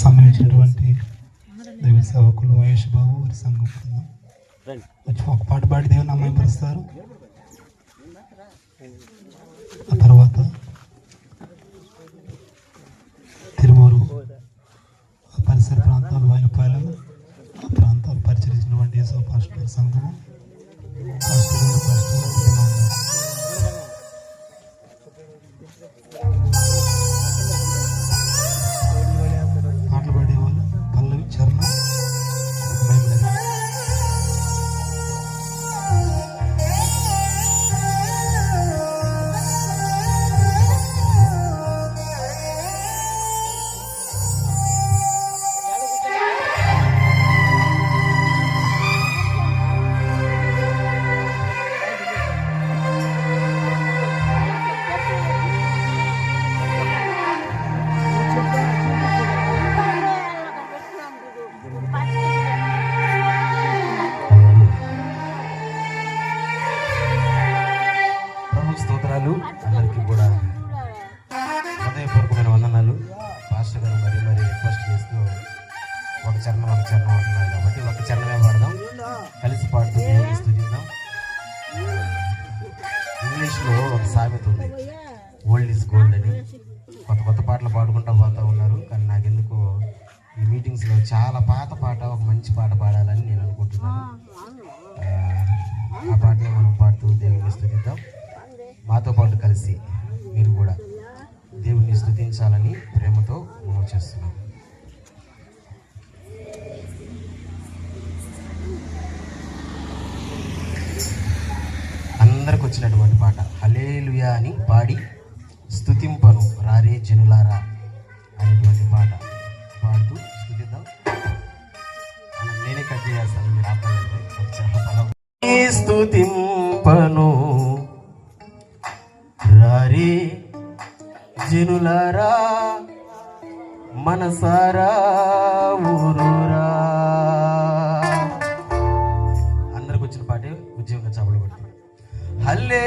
సంబంధించినటువంటి దైవ సేవకులు మహేష్ బాబు వారి సంఘం వచ్చి ఒక పాట పాడి దేవుని అమ్మాయి పరుస్తారు ఆ తర్వాత తిరుమూరు ఆ పరిసర ప్రాంతాలు వైలపాలెం ఆ ప్రాంతాలు పరిచరించినటువంటి యేసో పాస్టర్ సంఘము పాస్టర్ గారు పాస్టర్ స్తోత్రాలు. అందరికీ కూడా హృదయపూర్వకమైన వందనాలు. పాస్టర్ గారు మరీ మరీ రిక్వెస్ట్ చేస్తూ ఒక చరణం ఒక చరణం అంటున్నారు కాబట్టి ఒక చరణమే పాడదాం. కలిసి పాడుతూ దేవుని స్తుతిద్దాం ఇంగ్లీష్లో ఒక సామెత ఉంది. ఓల్డ్ ఇస్ గోల్డ్ అని. కొత్త కొత్త పాటలు పాడుకుంటూ పోతూ ఉన్నారు. కానీ నాకెందుకో ఈ మీటింగ్స్లో చాలా పాత పాట ఒక మంచి పాట పాడాలని నేను అనుకుంటున్నాను. ఆ, ఆ మనం పాడుతూ దేవుని స్థుతిద్దాం. మాతో పాటు కలిసి మీరు కూడా దేవుణ్ణి స్థుతించాలని ప్రేమతో మనం చేస్తున్నాం. అందరికి వచ్చినటువంటి పాట హలేలుయా అని పాడి స్థుతింపను రారే జనులారా అనేటువంటి పాట పాడుతూ స్థుతిద్దాం. నేనే కట్ చేస్తాను మీరు ఆపాలంటే స్థుతింపను జనులారా మనసారా ఊరూరా. అందరికి వచ్చిన పాటే ఉద్యోగ చేపలు కొట్టి హల్లే